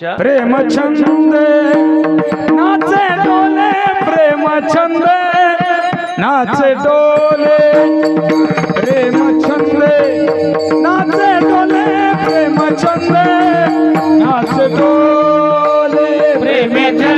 प्रेम छंद नाचे डोले प्रेम छंद नाचे डोले प्रेम छंद नाचे डोले प्रेम छंद नाचे डोले प्रेम छंद।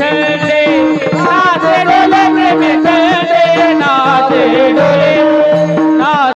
थे